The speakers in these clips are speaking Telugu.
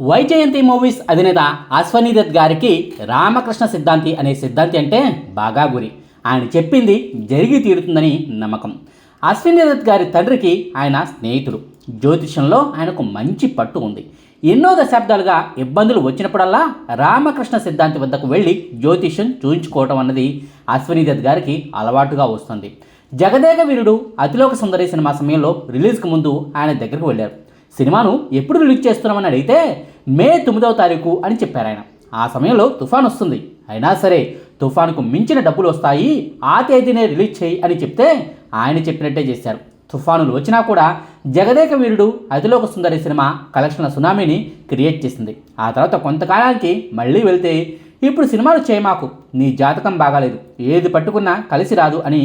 వైజయంతి మూవీస్ అధినేత అశ్వనీదత్ గారికి రామకృష్ణ సిద్ధాంతి అనే సిద్ధాంతి అంటే బాగా గురి. ఆయన చెప్పింది జరిగి తీరుతుందని నమ్మకం. అశ్విని దత్ గారి తండ్రికి ఆయన స్నేహితుడు. జ్యోతిషంలో ఆయనకు మంచి పట్టు ఉంది. ఎన్నో దశాబ్దాలుగా ఇబ్బందులు వచ్చినప్పుడల్లా రామకృష్ణ సిద్ధాంతి వద్దకు వెళ్ళి జ్యోతిష్యం చూయించుకోవటం అన్నది అశ్విని దత్ గారికి అలవాటుగా వస్తుంది. జగదేగ వీరుడు అతిలోక సుందరి సినిమా సమయంలో రిలీజ్కి ముందు ఆయన దగ్గరకు వెళ్ళారు. సినిమాను ఎప్పుడు రిలీజ్ చేస్తున్నామని అడిగితే మే తొమ్మిదవ తారీఖు అని చెప్పారు ఆయన. ఆ సమయంలో తుఫాన్ వస్తుంది. అయినా సరే తుఫానుకు మించిన డబ్బులు వస్తాయి ఆ తేదీనే రిలీజ్ చేయి అని చెప్తే ఆయన చెప్పినట్టే చేశారు. తుఫానులు వచ్చినా కూడా జగదేక వీరుడు అతిలోక సుందరి సినిమా కలెక్షన్ల సునామీని క్రియేట్ చేసింది. ఆ తర్వాత కొంతకాలానికి మళ్ళీ వెళ్తే ఇప్పుడు సినిమాలు చేయమాకు నీ జాతకం బాగాలేదు ఏది పట్టుకున్నా కలిసి రాదు అని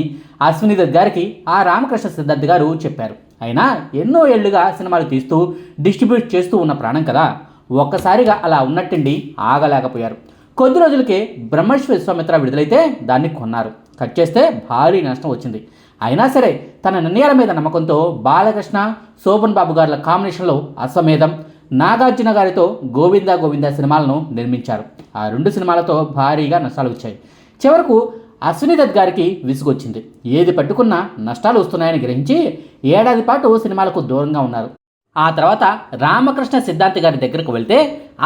అశ్విని దత్ గారికి ఆ రామకృష్ణ సిద్ధార్థ్ గారు చెప్పారు. అయినా ఎన్నో ఏళ్ళుగా సినిమాలు తీస్తూ డిస్ట్రిబ్యూట్ చేస్తూ ఉన్న ప్రాణం కదా. ఒక్కసారిగా అలా ఉన్నట్టుండి ఆగలేకపోయారు. కొద్ది రోజులకే బ్రహ్మర్షి విశ్వామిత్ర విడుదలైతే దాన్ని కొన్నారు. కట్ చేస్తే భారీ నష్టం వచ్చింది. అయినా సరే తన నిర్ణయాల మీద నమ్మకంతో బాలకృష్ణ శోభన్ బాబు గారుల కాంబినేషన్లో అశ్వమేధం నాగార్జున గారితో గోవిందా గోవిందా సినిమాలను నిర్మించారు. ఆ రెండు సినిమాలతో భారీగా నష్టాలు వచ్చాయి. చివరకు అశ్విని దత్ గారికి విసుగొచ్చింది. ఏది పట్టుకున్నా నష్టాలు వస్తున్నాయని గ్రహించి ఏడాది పాటు సినిమాలకు దూరంగా ఉన్నారు. ఆ తర్వాత రామకృష్ణ సిద్ధాంతి గారి దగ్గరకు వెళ్తే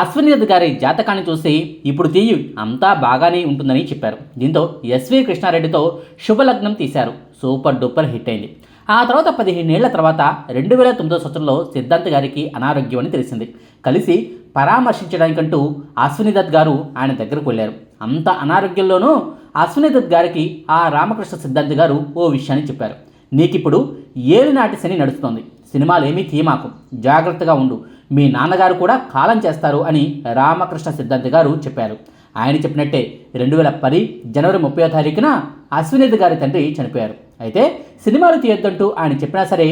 అశ్విని దత్ గారి జాతకాన్ని చూసి ఇప్పుడు తీయి అంతా బాగానే ఉంటుందని చెప్పారు. దీంతో ఎస్వి కృష్ణారెడ్డితో శుభలగ్నం తీశారు. సూపర్ డూపర్ హిట్ అయింది. ఆ తర్వాత పదిహేనేళ్ళ తర్వాత రెండు వేల తొమ్మిదో సంవత్సరంలో సిద్ధార్థ్ గారికి అనారోగ్యం అని తెలిసింది. కలిసి పరామర్శించడానికంటూ అశ్విని దత్ గారు ఆయన దగ్గరకు వెళ్ళారు. అంత అనారోగ్యంలోనూ అశ్విని దత్ గారికి ఆ రామకృష్ణ సిద్ధాంత్ గారు ఓ విషయాన్ని చెప్పారు. నీకిప్పుడు ఏలినాటి శని నడుస్తోంది. సినిమాలు ఏమీ తీయమాకు జాగ్రత్తగా ఉండు. మీ నాన్నగారు కూడా కాలం చేస్తారు అని రామకృష్ణ సిద్ధార్థ్ గారు చెప్పారు. ఆయన చెప్పినట్టే రెండు వేల పది జనవరి ముప్పై తారీఖున అశ్వినేత్ గారి తండ్రి చనిపోయారు. అయితే సినిమాలు తీయొద్దంటూ ఆయన చెప్పినా సరే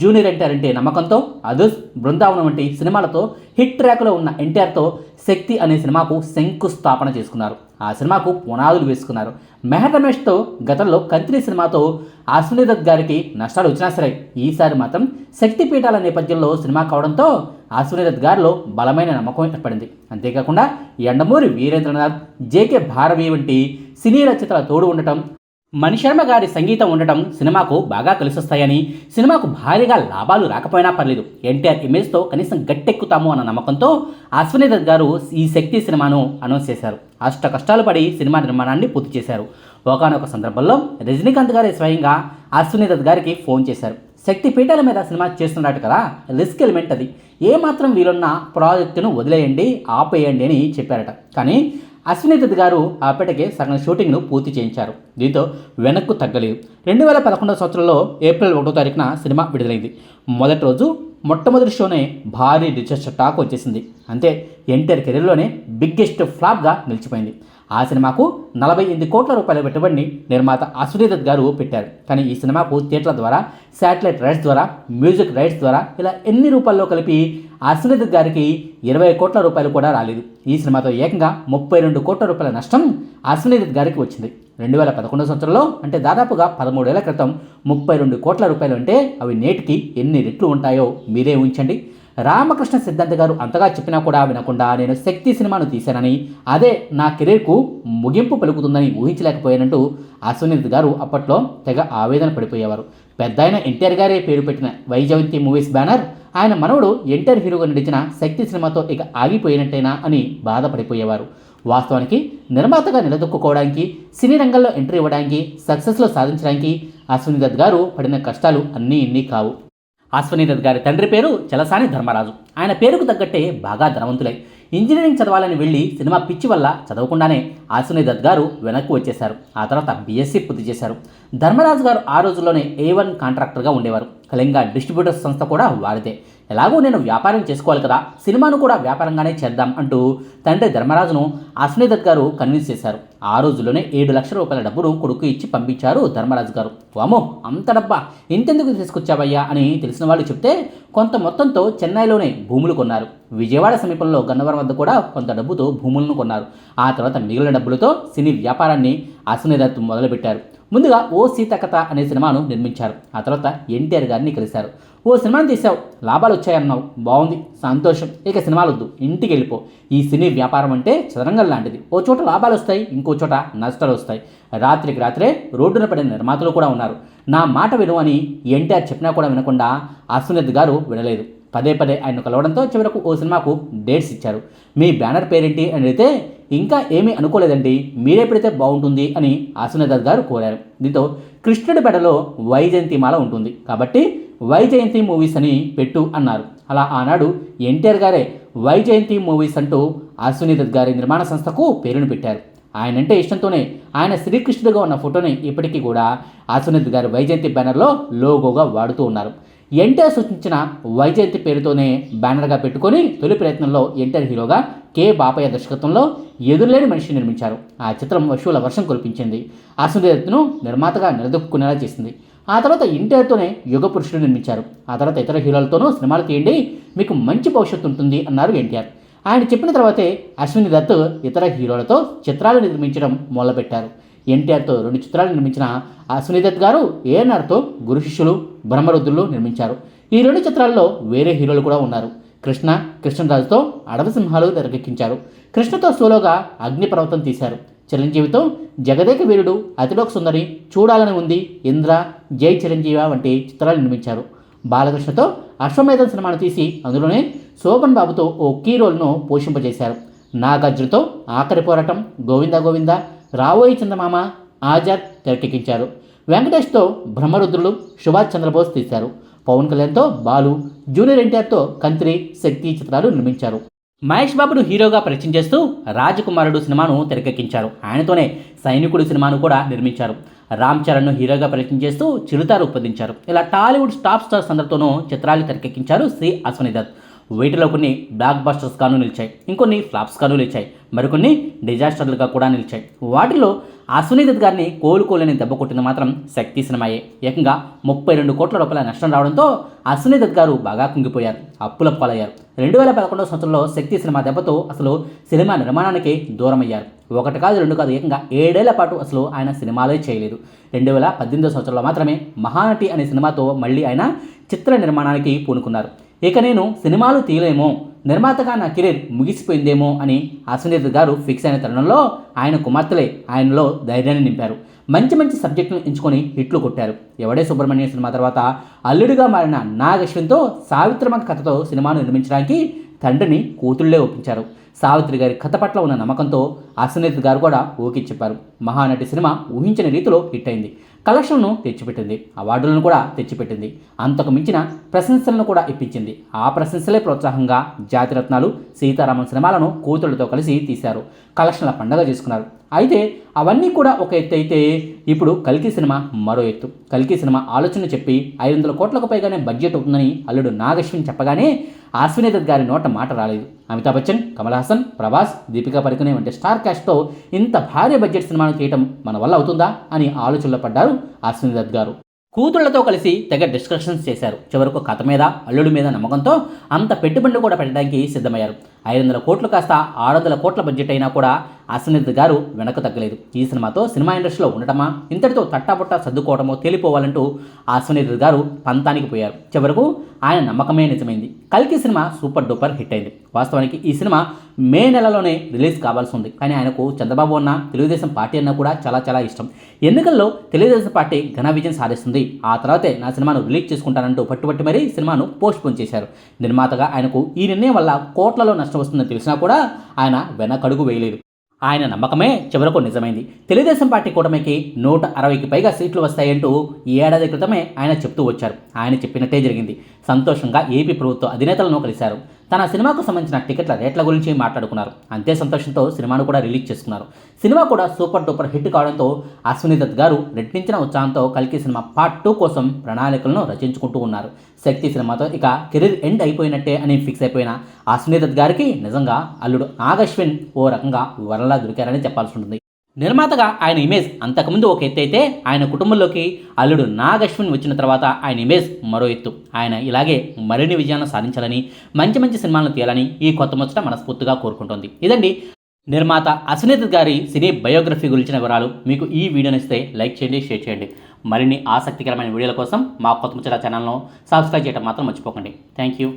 జూనియర్ ఎన్టీఆర్ అంటే నమ్మకంతో అదుస్ బృందావనం వంటి సినిమాలతో హిట్ ట్రాక్లో ఉన్న ఎన్టీఆర్తో శక్తి అనే సినిమాకు శంకుస్థాపన చేసుకున్నారు. ఆ సినిమాకు పునాదులు వేసుకున్నారు. మెహర్ రమేష్తో గతంలో కంత్రి సినిమాతో అశ్విని దత్ గారికి నష్టాలు వచ్చినా సరే ఈసారి మాత్రం శక్తి పీఠాల నేపథ్యంలో సినిమా కావడంతో అశ్విని దత్ గారిలో బలమైన నమ్మకం ఏర్పడింది. అంతేకాకుండా ఎండమూరి వీరేంద్రనాథ్ జేకే భారవి వంటి సినీ రచయితల తోడు ఉండటం మణిశర్మ గారి సంగీతం ఉండటం సినిమాకు బాగా కలిసొస్తాయని సినిమాకు భారీగా లాభాలు రాకపోయినా పర్లేదు. ఎన్టీఆర్ ఇమేజ్తో కనీసం గట్టెక్కుతాము అన్న నమ్మకంతో అశ్విని దత్ గారు ఈ శక్తి సినిమాను అనౌన్స్ చేశారు. అష్ట కష్టాలు పడి సినిమా నిర్మాణాన్ని పూర్తి చేశారు. ఒకనొక సందర్భంలో రజనీకాంత్ గారే స్వయంగా అశ్విని దత్ గారికి ఫోన్ చేశారు. శక్తి పీఠాల మీద సినిమా చేస్తున్నాడు కదా రిస్క్ ఎలిమెంట్ అది. ఏమాత్రం వీలున్న ప్రాజెక్టును వదిలేయండి ఆపేయండి అని చెప్పారట. కానీ అశ్వినిదత్ గారు అప్పటికే సగం షూటింగ్ను పూర్తి చేయించారు. దీంతో వెనక్కు తగ్గలేదు. రెండు వేల పదకొండవ సంవత్సరంలో ఏప్రిల్ ఒకటో తారీఖున సినిమా విడుదలైంది. మొదటి రోజు మొట్టమొదటి షోనే భారీ రిచర్చ్ టాక్ వచ్చేసింది. అంతే ఎన్టీఆర్ కెరీర్లోనే బిగ్గెస్ట్ ఫ్లాప్గా నిలిచిపోయింది. ఆ సినిమాకు నలభై ఎనిమిది కోట్ల రూపాయల పెట్టుబడిని నిర్మాత అశ్వనీదత్ గారు పెట్టారు. కానీ ఈ సినిమాకు థియేటర్ల ద్వారా శాటిలైట్ రైట్స్ ద్వారా మ్యూజిక్ రైట్స్ ద్వారా ఇలా ఎన్ని రూపాల్లో కలిపి అశ్విని గారికి ఇరవై కోట్ల రూపాయలు కూడా రాలేదు. ఈ సినిమాతో ఏకంగా ముప్పై రెండు కోట్ల రూపాయల నష్టం అశ్విని గారికి వచ్చింది. రెండు వేల పదకొండవ సంవత్సరంలో అంటే దాదాపుగా పదమూడేళ్ళ క్రితం ముప్పై రెండు కోట్ల రూపాయలు అంటే అవి నేటికి ఎన్ని రెట్లు ఉంటాయో మీరే ఉంచండి రామకృష్ణ సిద్ధాంత్ గారు అంతగా చెప్పినా కూడా వినకుండా నేను శక్తి సినిమాను తీశానని అదే నా కెరీర్కు ముగింపు పలుకుతుందని ఊహించలేకపోయానంటూ అశ్వనీత్ గారు అప్పట్లో తెగ ఆవేదన పడిపోయేవారు. పెద్ద ఎన్టీఆర్ గారే పేరు పెట్టిన వైజయంతి మూవీస్ బ్యానర్ ఆయన మనవడు ఎన్టీఆర్ హీరోగా నడిచిన శక్తి సినిమాతో ఇక ఆగిపోయినట్టేనా అని బాధపడిపోయేవారు. వాస్తవానికి నిర్మాతగా నిలదొక్కుకోవడానికి సినీ రంగంలో ఎంట్రీ ఇవ్వడానికి సక్సెస్లో సాధించడానికి అశ్విని దత్ గారు పడిన కష్టాలు అన్నీ ఇన్ని కావు. అశ్విని దత్ గారి తండ్రి పేరు చలసాని ధర్మరాజు. ఆయన పేరుకు తగ్గట్టే బాగా ధనవంతులై ఇంజనీరింగ్ చదవాలని వెళ్ళి సినిమా పిచ్చి వల్ల చదవకుండానే అశ్విని దత్ గారు వెనక్కి వచ్చేశారు. ఆ తర్వాత బీఎస్సీ పూర్తి చేశారు. ధర్మరాజు గారు ఆ రోజుల్లోనే ఏ వన్ కాంట్రాక్టర్గా ఉండేవారు. కళింగ డిస్ట్రిబ్యూటర్స్ సంస్థ కూడా వారిదే. ఎలాగో నేను వ్యాపారం చేసుకోవాలి కదా సినిమాను కూడా వ్యాపారంగానే చేద్దాం అంటూ తండ్రి ధర్మరాజును అశ్విని దత్ గారు కన్విన్స్ చేశారు. ఆ రోజుల్లోనే ఏడు లక్షల రూపాయల డబ్బును కొడుకు ఇచ్చి పంపించారు ధర్మరాజు గారు. వామో అంత డబ్బా! ఇంతెందుకు తీసుకొచ్చావయ్యా అని తెలిసిన వాళ్ళు చెప్తే కొంత మొత్తంతో చెన్నైలోనే భూములు కొన్నారు. విజయవాడ సమీపంలో గన్నవరం వద్ద కూడా కొంత డబ్బుతో భూములను కొన్నారు. ఆ తర్వాత మిగిలిన డబ్బులతో సినీ వ్యాపారాన్ని అశ్విని దత్ మొదలుపెట్టారు. ముందుగా ఓ సీత కథ అనే సినిమాను నిర్మించారు. ఆ తర్వాత ఎన్టీఆర్ గారిని కలిశారు. ఓ సినిమాను తీసావు లాభాలు వచ్చాయన్నావు. బాగుంది సంతోషం. ఇక సినిమాలు వద్దు ఇంటికి వెళ్ళిపో ఈ సినీ వ్యాపారం అంటే చదరంగం లాంటిది. ఓ చోట లాభాలు వస్తాయి. ఇంకో చోట నష్టాలు వస్తాయి. రాత్రికి రాత్రే రోడ్డున పడిన నిర్మాతలు కూడా ఉన్నారు. నా మాట విను అని ఎన్టీఆర్ చెప్పినా కూడా వినకుండా అశ్వనిత్ గారు వినలేదు. పదే పదే ఆయన కలవడంతో చివరకు ఓ సినిమాకు డేట్స్ ఇచ్చారు. మీ బ్యానర్ పేరేంటి అని అడిగితే ఇంకా ఏమీ అనుకోలేదండి. మీరే పెడితే బాగుంటుంది అని అశ్వనిదత్ గారు కోరారు. దీంతో కృష్ణుడి బెడలో వైజయంతిమాల ఉంటుంది. కాబట్టి వైజయంతి మూవీస్ అని పెట్టు అన్నారు. అలా ఆనాడు ఎన్టీఆర్ గారే వైజయంతి మూవీస్ అంటూ అశ్వనిదత్ గారి నిర్మాణ సంస్థకు పేరును పెట్టారు. ఆయన అంటే ఇష్టంతోనే ఆయన శ్రీకృష్ణుడిగా ఉన్న ఫోటోని ఇప్పటికీ కూడా అశ్వనిత్ గారి వైజయంతి బ్యానర్లో లోగోగా వాడుతూ ఉన్నారు. ఎన్టీఆర్ సూచించిన వైజయంతి పేరుతోనే బ్యానర్గా పెట్టుకొని తొలి ప్రయత్నంలో ఎన్టీఆర్ హీరోగా కె బాపయ్య దర్శకత్వంలో ఎదురులేని మనిషి నిర్మించారు. ఆ చిత్రం వశువుల వర్షం కురిపించింది. అశ్వనిదత్ను నిర్మాతగా నిలదొక్కునేలా చేసింది. ఆ తర్వాత ఎన్టీఆర్తోనే యుగ పురుషుడు నిర్మించారు. ఆ తర్వాత ఇతర హీరోలతోనూ సినిమాలు తీయండి మీకు మంచి భవిష్యత్తు ఉంటుంది అన్నారు ఎన్టీఆర్. ఆయన చెప్పిన తర్వాతే అశ్విని దత్ ఇతర హీరోలతో చిత్రాలు నిర్మించడం మొదలుపెట్టారు. ఎన్టీఆర్తో రెండు చిత్రాలు నిర్మించిన అశ్విని దత్ గారు ఏఎన్ఆర్తో గురు శిష్యులు బ్రహ్మరుద్రులు నిర్మించారు. ఈ రెండు చిత్రాల్లో వేరే హీరోలు కూడా ఉన్నారు. కృష్ణ కృష్ణరాజుతో అడవి సింహాలు తెరకెక్కించారు. కృష్ణతో సోలోగా అగ్నిపర్వతం తీశారు. చిరంజీవితో జగదేక వీరుడు అతిలోక సుందరి చూడాలని ఉంది ఇంద్ర జై చిరంజీవ వంటి చిత్రాలు నిర్మించారు. బాలకృష్ణతో అశ్వమేధం సినిమాను తీసి అందులోనే శోభన్ బాబుతో ఓ కీ రోల్ను పోషింపజేశారు. నాగార్జునతో ఆఖరి పోరాటం గోవిందా గోవిందా రావోయి చందమామ ఆజాద్ తెరకెక్కించారు. వెంకటేష్తో బ్రహ్మరుద్రులు సుభాష్ చంద్రబోస్ తీశారు. పవన్ కళ్యాణ్తో బాలు జూనియర్ ఎన్టీఆర్తో కంత్రి శక్తి చిత్రాలు నిర్మించారు. మహేష్ బాబును హీరోగా పరిచయం చేస్తూ రాజకుమారుడు సినిమాను తెరకెక్కించారు. ఆయనతోనే సైనికుడు సినిమాను కూడా నిర్మించారు. రామ్ చరణ్ను హీరోగా పరిచయం చేస్తూ చిరుత రూపొందించారు ఇలా టాలీవుడ్ టాప్ స్టార్స్ అందరితోనూ చిత్రాలు తెరకెక్కించారు శ్రీ అశ్వనిదత్ వీటిలో కొన్ని బ్లాక్ బస్టర్స్గాను నిలిచాయి. ఇంకొన్ని ఫ్లాప్స్గాను నిలిచాయి. మరికొన్ని డిజాస్టర్లుగా కూడా నిలిచాయి. వాటిలో అశ్వనీ దత్ గారిని కోలుకోలేని దెబ్బ కొట్టింది మాత్రం శక్తి సినిమాయే. ఏకంగా ముప్పై రెండు కోట్ల రూపాయల నష్టం రావడంతో అశ్వనీ దత్ గారు బాగా కుంగిపోయారు. అప్పుల పాలయ్యారు. రెండు వేల పదకొండవ సంవత్సరంలో శక్తి సినిమా దెబ్బతో అసలు సినిమా నిర్మాణానికి దూరమయ్యారు. ఒకటి కాదు రెండు కాదు ఏకంగా ఏడేళ్ళ పాటు అసలు ఆయన సినిమాలే చేయలేదు. రెండు వేల పద్దెనిమిదో సంవత్సరంలో మాత్రమే మహానటి అనే సినిమాతో మళ్ళీ ఆయన చిత్ర నిర్మాణానికి పూనుకున్నారు. ఇక నేను సినిమాలు తీయలేమో నిర్మాతగా నా కెరీర్ ముగిసిపోయిందేమో అని అశ్వనీత్ గారు ఫిక్స్ అయిన తరుణంలో ఆయన కుమార్తెలే ఆయనలో ధైర్యాన్ని నింపారు. మంచి మంచి సబ్జెక్టును ఎంచుకొని హిట్లు కొట్టారు. ఎవడే సుబ్రహ్మణ్యం సినిమా తర్వాత అల్లుడిగా మారిన నాగశ్వంతో సావిత్రమ కథతో సినిమాను నిర్మించడానికి తండ్రిని కూతుళ్ళే ఒప్పించారు. సావిత్రి గారి కథ పట్ల ఉన్న నమ్మకంతో అశ్వనీత్ గారు కూడా ఓకే చెప్పారు. మహానటి సినిమా ఊహించిన రీతిలో హిట్ అయింది. కలెక్షన్ను తెచ్చిపెట్టింది. అవార్డులను కూడా తెచ్చిపెట్టింది. అంతకు మించిన ప్రశంసలను కూడా ఇప్పించింది. ఆ ప్రశంసలే ప్రోత్సాహంగా జాతిరత్నాలు సీతారామన్ సినిమాలను కూతుళ్ళతో కలిసి తీశారు. కలెక్షన్ల పండగ చేసుకున్నారు. అయితే అవన్నీ కూడా ఒక ఎత్తు అయితే ఇప్పుడు కల్కి సినిమా మరో ఎత్తు. కల్కి సినిమా ఆలోచన చెప్పి ఐదు వందల కోట్లకు పైగానే బడ్జెట్ అవుతుందని అల్లుడు నాగశ్విన్ చెప్పగానే అశ్విని గారి నోట మాట రాలేదు. అమితాబ్ బచ్చన్ కమల్ హాసన్ ప్రభాస్ దీపికా పడుకునే వంటి స్టార్ క్యాష్తో ఇంత భారీ బడ్జెట్ సినిమాను చేయటం మన వల్ల అవుతుందా అని ఆలోచనలో పడ్డారు అశ్విని దత్ గారు. కూతుళ్ళతో కలిసి తెగ డిస్కషన్స్ చేశారు. చివరకు కథ మీద అల్లుడి మీద నమ్మకంతో అంత పెట్టుబడి కూడా పెట్టడానికి సిద్ధమయ్యారు. ఐదు వందల కోట్లు కాస్త ఆరు వందల కోట్ల బడ్జెట్ అయినా కూడా అశ్వనిత్ గారు వెనక్కు తగ్గలేదు. ఈ సినిమాతో సినిమా ఇండస్ట్రీలో ఉండటమా? ఇంతటితో తట్టాబుట్టా సర్దుకోవడమో తేలిపోవాలంటూ అశ్వనిత్ గారు పంతానికి పోయారు. చివరకు ఆయన నమ్మకమే నిజమైంది. కల్కి సినిమా సూపర్ డూపర్ హిట్ అయింది. వాస్తవానికి ఈ సినిమా మే నెలలోనే రిలీజ్ కావాల్సి ఉంది. కానీ ఆయనకు చంద్రబాబు అన్న తెలుగుదేశం పార్టీ అన్న కూడా చాలా చాలా ఇష్టం. ఎన్నికల్లో తెలుగుదేశం పార్టీ ఘన విజయం సాధిస్తుంది. ఆ తర్వాతే నా సినిమాను రిలీజ్ చేసుకుంటానంటూ పట్టుబట్టి మరీ సినిమాను పోస్ట్ పోన్ చేశారు. నిర్మాతగా ఆయనకు ఈ నిర్ణయం వల్ల కోట్లలో నష్టం వస్తుందని తెలిసినా కూడా ఆయన వెనకడుగు వేయలేదు. ఆయన నమ్మకమే చివరకు నిజమైంది. తెలుగుదేశం పార్టీ కూటమికి నూట అరవైకి పైగా సీట్లు వస్తాయంటూ ఈ ఏడాది క్రితమే ఆయన చెప్తూ వచ్చారు. ఆయన చెప్పినట్టే జరిగింది. సంతోషంగా ఏపీ ప్రభుత్వ అధినేతలను కలిశారు. తన సినిమాకు సంబంధించిన టికెట్ల రేట్ల గురించి మాట్లాడుకున్నారు. అంతే సంతోషంతో సినిమాను కూడా రిలీజ్ చేసుకున్నారు. సినిమా కూడా సూపర్ డూపర్ హిట్ కావడంతో అశ్విని దత్ గారు రెట్టించిన ఉత్సాహంతో కల్కి సినిమా పార్ట్ టూ కోసం ప్రణాళికలను రచించుకుంటూ ఉన్నారు. శక్తి సినిమాతో ఇక కెరీర్ ఎండ్ అయిపోయినట్టే అని ఫిక్స్ అయిపోయిన అశ్విని దత్ గారికి నిజంగా అల్లుడు నాగశ్విన్ ఓ రకంగా వరలా దొరికారని చెప్పాల్సి ఉంటుంది. నిర్మాతగా ఆయన ఇమేజ్ అంతకుముందు ఒక ఎత్తు అయితే ఆయన కుటుంబంలోకి అల్లుడు నాగశ్విన్ వచ్చిన తర్వాత ఆయన ఇమేజ్ మరో ఎత్తు. ఆయన ఇలాగే మరిన్ని విజయాలను సాధించాలని మంచి మంచి సినిమాలను తీయాలని ఈ కొత్త ముచ్చట మనస్ఫూర్తిగా కోరుకుంటోంది. ఇదండి నిర్మాత అశ్విని గారి సినీ బయోగ్రఫీ గురించిన వివరాలు. మీకు ఈ వీడియో నచ్చితే లైక్ చేయండి షేర్ చేయండి. మరిన్ని ఆసక్తికరమైన వీడియోల కోసం మా కొత్త ముచ్చట ఛానల్ను సబ్స్క్రైబ్ చేయడం మాత్రం మర్చిపోకండి. Thank you.